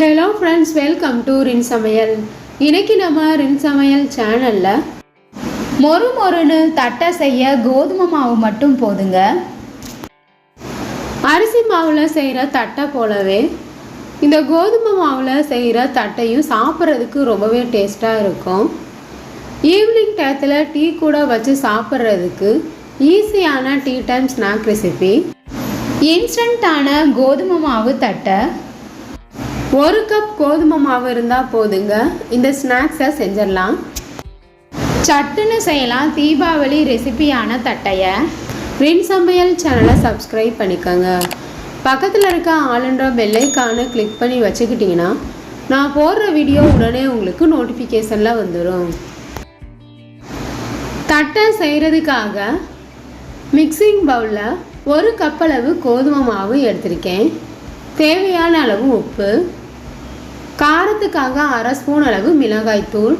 Hello friends welcome to ரின் சமையல் இன்னைக்கு நம்ம ரின் சமையல் சேனலில் மொறு மொறுன்னு தட்டை செய்ய கோதுமை மாவு மட்டும் போதுங்க. அரிசி மாவில் செய்கிற தட்டை போலவே இந்த கோதுமை மாவில் செய்கிற தட்டையும் சாப்பிட்றதுக்கு ரொம்பவே டேஸ்ட்டாக இருக்கும். ஈவினிங் டயத்தில் டீ கூட வச்சு சாப்பிட்றதுக்கு ஈஸியான டீ டைம் ஸ்நாக் ரெசிபி. இன்ஸ்டண்ட்டான கோதுமை மாவு தட்டை ஒரு கப் கோதுமை மாவு இருந்தால் போதுங்க. இந்த ஸ்நாக்ஸை செஞ்சிடலாம். சட்டுன்னு செய்யலாம் தீபாவளி ரெசிபியான தட்டையை. ரின் சமையல் சேனலை சப்ஸ்கிரைப் பண்ணிக்கோங்க. பக்கத்தில் இருக்க ஆளுன்ற பெல்லைக்கான கிளிக் பண்ணி வச்சுக்கிட்டிங்கன்னா நான் போடுற வீடியோ உடனே உங்களுக்கு நோட்டிஃபிகேஷனில் வந்துடும் தட்டை செய்கிறதுக்காக மிக்சிங் பவுலில் ஒரு கப் அளவு கோதுமை மாவு எடுத்திருக்கேன். தேவையான அளவு உப்பு காரத்துக்காக அரை ஸ்பூன் அளவு மிளகாய்த்தூள்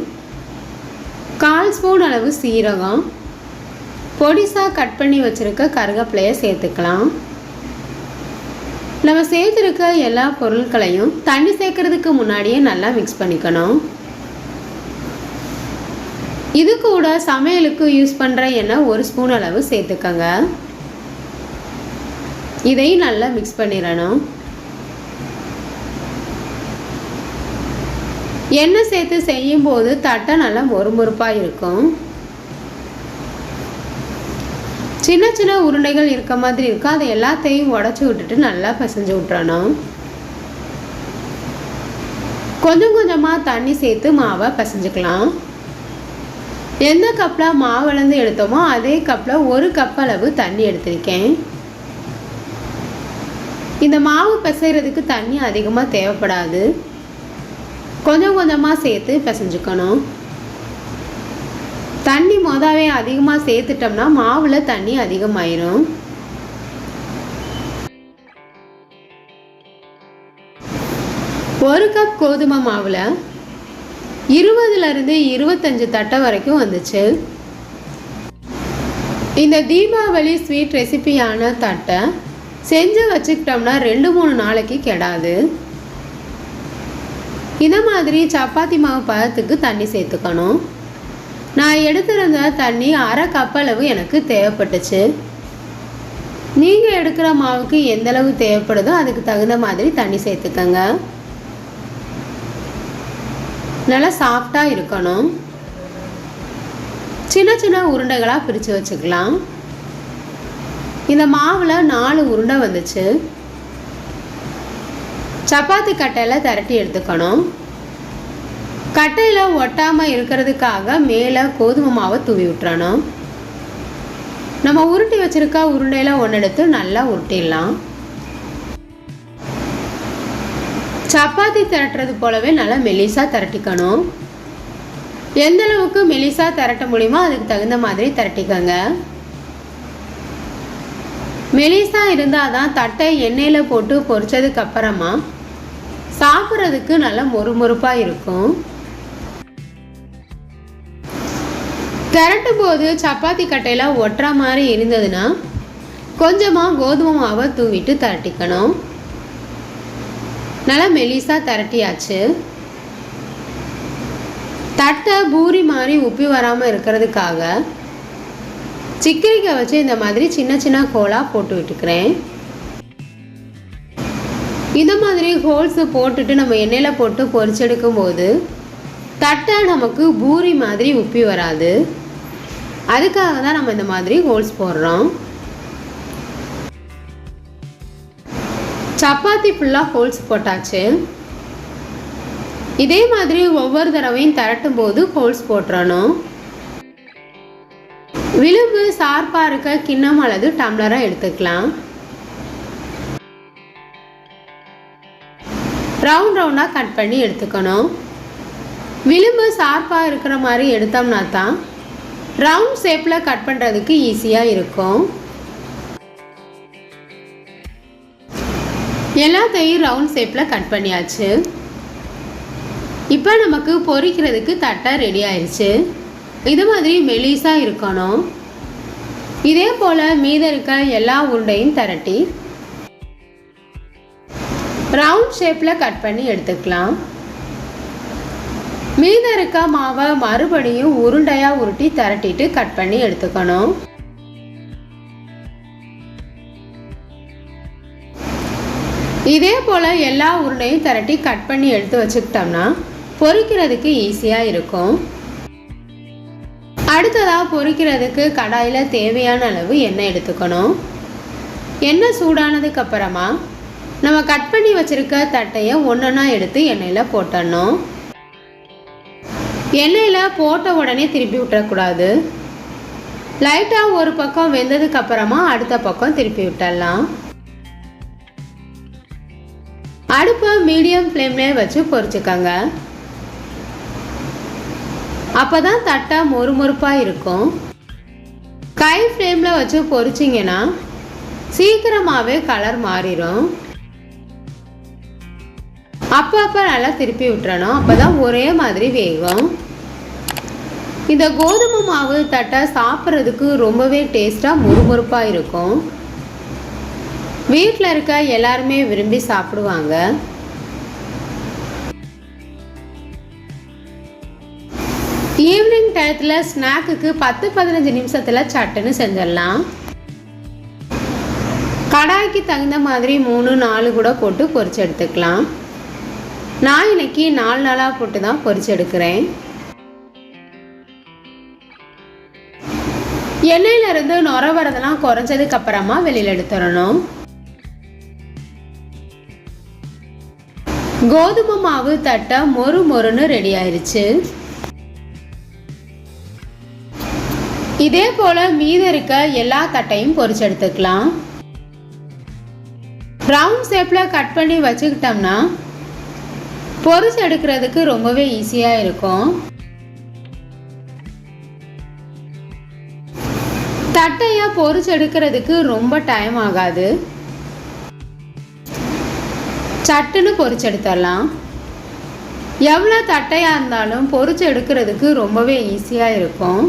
கால் ஸ்பூன் அளவு சீரகம் பொடிசாக கட் பண்ணி வச்சுருக்க கருகப்பிலையை சேர்த்துக்கலாம். நம்ம சேர்த்துருக்க எல்லா பொருட்களையும் தண்ணி சேர்க்கறதுக்கு முன்னாடியே நல்லா மிக்ஸ் பண்ணிக்கணும். இது கூட சமையலுக்கு யூஸ் பண்ணுற எண்ணெய் ஒரு ஸ்பூன் அளவு சேர்த்துக்கங்க. இதையும் நல்லா மிக்ஸ் பண்ணிடணும். எண்ணெய் சேர்த்து செய்யும்போது தட்டை நல்லா மொறுமொறுப்பாக இருக்கும். சின்ன சின்ன உருண்டைகள் இருக்க மாதிரி இருக்கும். அதை எல்லாத்தையும் உடச்சி விட்டுட்டு நல்லா பிசைஞ்சு விட்டுறணும். கொஞ்சம் கொஞ்சமாக தண்ணி சேர்த்து மாவை பிசைஞ்சுக்கலாம். எந்த கப்பில் மாவுலேருந்து எடுத்தோமோ அதே கப்பில் ஒரு கப் அளவு தண்ணி எடுத்திருக்கேன். இந்த மாவு பிசைகிறதுக்கு தண்ணி அதிகமாக தேவைப்படாது. கொஞ்சம் கொஞ்சமாக சேர்த்து பிசைஞ்சுக்கணும். தண்ணி மொதவே அதிகமாக சேர்த்துட்டோம்னா மாவில் தண்ணி அதிகமாயிரும். ஒரு கப் கோதுமை மாவில் இருபதுலேருந்து இருபத்தஞ்சு தட்டை வரைக்கும் வந்துச்சு. இந்த தீபாவளி ஸ்வீட் ரெசிபியான தட்டை செஞ்சு வச்சுக்கிட்டோம்னா ரெண்டு மூணு நாளைக்கு கெடாது. இந்த மாதிரி சப்பாத்தி மாவு பதத்துக்கு தண்ணி சேர்த்துக்கணும். நான் எடுத்திருந்த தண்ணி அரை கப்பளவு எனக்கு தேவைப்பட்டுச்சு. நீங்கள் எடுக்கிற மாவுக்கு எந்தளவு தேவைப்படுதோ அதுக்கு தகுந்த மாதிரி தண்ணி சேர்த்துக்கங்க. நல்லா சாஃப்டாக இருக்கணும். சின்ன சின்ன உருண்டைகளாக பிரித்து வச்சுக்கலாம். இந்த மாவில் நாலு உருண்டை வந்துச்சு. சப்பாத்தி கட்டையில் திரட்டி எடுத்துக்கணும். கட்டையில் ஒட்டாமல் இருக்கிறதுக்காக மேலே கோதுமை மாவை தூவி விட்டுறணும். நம்ம உருட்டி வச்சுருக்க உருண்டையில் ஒன்று எடுத்து நல்லா உருட்டிடலாம். சப்பாத்தி திரட்டுறது போலவே நல்லா மெலிசாக திரட்டிக்கணும். எந்த அளவுக்கு மெலிசாக திரட்ட முடியுமோ அதுக்கு தகுந்த மாதிரி திரட்டிக்கங்க. மெலிசாக இருந்தால் தான் தட்டை எண்ணெயில் போட்டு பொரிச்சதுக்கப்புறமா சாப்பிட்றதுக்கு நல்லா மொறுமொறுப்பாக இருக்கும். திரட்டும் போது சப்பாத்தி கட்டையெல்லாம் ஒட்டுற மாதிரி இருந்ததுன்னா கொஞ்சமாக கோதுமை மாவை தூவிட்டு திரட்டிக்கணும். நல்லா மெலிசாக திரட்டியாச்சு. தட்டை பூரி மாதிரி உப்பி வராமல் இருக்கிறதுக்காக சிக்கரிக்காய் வச்சு இந்த மாதிரி சின்ன சின்ன கோலாக போட்டு விட்டுக்கிறேன். இந்த மாதிரி ஹோல்ஸு போட்டுட்டு நம்ம எண்ணெயில் போட்டு பொரிச்செடுக்கும் போது தட்டை நமக்கு பூரி மாதிரி உப்பி வராது. அதுக்காக தான் நம்ம இந்த மாதிரி ஹோல்ஸ் போடுறோம். சப்பாத்தி ஃபுல்லாக ஹோல்ஸ் போட்டாச்சு. இதே மாதிரி ஒவ்வொரு தடவையும் திரட்டும் போது ஹோல்ஸ் போட்டுறணும். விளிம்பு சார்பாக இருக்க கிண்ணம் அல்லது டம்ளராக எடுத்துக்கலாம். ரவுண்ட் ரவுண்டாக கட் பண்ணி எடுத்துக்கணும். விளிம்பு ஷார்ப்பாக இருக்கிற மாதிரி எடுத்தோம்னா தான் ரவுண்ட் ஷேப்பில் கட் பண்ணுறதுக்கு ஈஸியாக இருக்கும். எல்லாத்தையும் ரவுண்ட் ஷேப்பில் கட் பண்ணியாச்சு. இப்போ நமக்கு பொரிக்கிறதுக்கு தட்டை ரெடி ஆயிடுச்சு இது மாதிரி மெலிசாக இருக்கணும். இதே போல் மீத இருக்க எல்லா உருண்டையும் திரட்டி ரவுண்ட் ஷேப்பில் கட் பண்ணி எடுத்துக்கலாம். மீதம் இருக்க மாவை மறுபடியும் உருண்டையாக உருட்டி திரட்டிட்டு கட் பண்ணி எடுத்துக்கணும். இதே போல் எல்லா உருண்டையும் திரட்டி கட் பண்ணி எடுத்து வச்சுக்கிட்டோம்னா பொறிக்கிறதுக்கு ஈஸியாக இருக்கும். அடுத்ததாக பொறிக்கிறதுக்கு கடாயில் தேவையான அளவு எண்ணெய் எடுத்துக்கணும். எண்ணெய் சூடானதுக்கு அப்புறமா நம்ம கட் பண்ணி வச்சுருக்க தட்டையை ஒன்றொன்னா எடுத்து எண்ணெயில் போட்டணும். எண்ணெயில் போட்ட உடனே திருப்பி விட்டுறக்கூடாது. லைட்டாக ஒரு பக்கம் வெந்ததுக்கு அப்புறமா அடுத்த பக்கம் திருப்பி விட்டுடலாம் அடுப்பை மீடியம் ஃப்ளேம்லேயே வச்சு பொரிச்சுக்கோங்க அப்போ தான் தட்டை மொறுமொறுப்பாக இருக்கும். கை ஃப்ளேமில் வச்சு பொரிச்சிங்கன்னா சீக்கிரமாகவே கலர் மாறிடும் அப்பப்போ நல்லா திருப்பி விட்டுறணும் அப்போ தான் ஒரே மாதிரி வேகும். இந்த கோதுமை மாவு தட்டை சாப்பிட்றதுக்கு ரொம்பவே டேஸ்ட்டாக முறுமுறுப்பாக இருக்கும். வீட்டில் இருக்க எல்லாருமே விரும்பி சாப்பிடுவாங்க. ஈவினிங் டயத்தில் ஸ்நாக்குக்கு பத்து பதினஞ்சு நிமிஷத்தில் சட்டுன்னு செஞ்சிடலாம். கடாய்க்கு தகுந்த மாதிரி மூணு நாலு கூட போட்டு பொரிச்சு எடுத்துக்கலாம். நான் இன்னைக்கு நாலு நாளாக போட்டு தான் பொரிச்சு எடுக்கிறேன். எண்ணெயிலிருந்து நுர வரதெல்லாம் குறைஞ்சதுக்கு அப்புறமா வெளியில் எடுத்துடணும். கோதுமை மாவு தட்டை மொறு மொறுன்னு ரெடி ஆயிருச்சு. இதே போல் மீதம் இருக்க எல்லா தட்டையும் பொரிச்சு எடுத்துக்கலாம். ரவுண்ட் ஷேப்பில் கட் பண்ணி வச்சுக்கிட்டோம்னா பொரிச்சு எடுக்கிறதுக்கு ரொம்பவே ஈஸியாக இருக்கும். தட்டையாக பொரிச்சு எடுக்கிறதுக்கு ரொம்ப டைம் ஆகாது. சட்டுன்னு பொரிச்சு எடுத்துடலாம். எவ்வளோ தட்டையாக இருந்தாலும் பொரிச்சு எடுக்கிறதுக்கு ரொம்பவே ஈஸியாக இருக்கும்.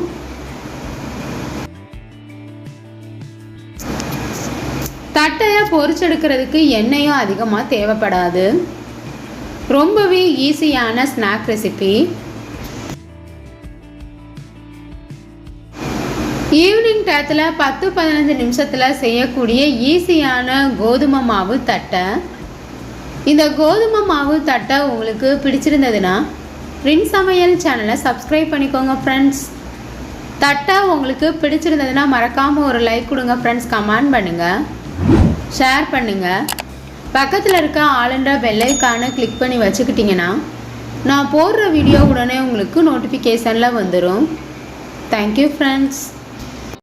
தட்டையாக பொரிச்சு எடுக்கிறதுக்கு எண்ணெயும் அதிகமாக தேவைப்படாது. ரொம்பவே ஈஸியான ஸ்நாக் ரெசிபி ஈவினிங் டயத்தில் பத்து பதினஞ்சு நிமிஷத்தில் செய்யக்கூடிய ஈஸியான கோதுமை மாவு தட்டை. இந்த கோதுமை மாவு தட்டை உங்களுக்கு பிடிச்சிருந்ததுன்னா ரின் சமையல் சேனலை சப்ஸ்கிரைப் பண்ணிக்கோங்க ஃப்ரெண்ட்ஸ் தட்டை உங்களுக்கு பிடிச்சிருந்ததுன்னா மறக்காமல் ஒரு லைக் கொடுங்க ஃப்ரெண்ட்ஸ் கமெண்ட் பண்ணுங்கள் ஷேர் பண்ணுங்கள் பக்கத்தில் இருக்க ஆளுன்ற பெல்லைக்கான கிளிக் பண்ணி வச்சுக்கிட்டிங்கன்னா நான் போடுற வீடியோ உடனே உங்களுக்கு நோட்டிஃபிகேஷனில் வந்துடும் தேங்க்யூ ஃப்ரெண்ட்ஸ்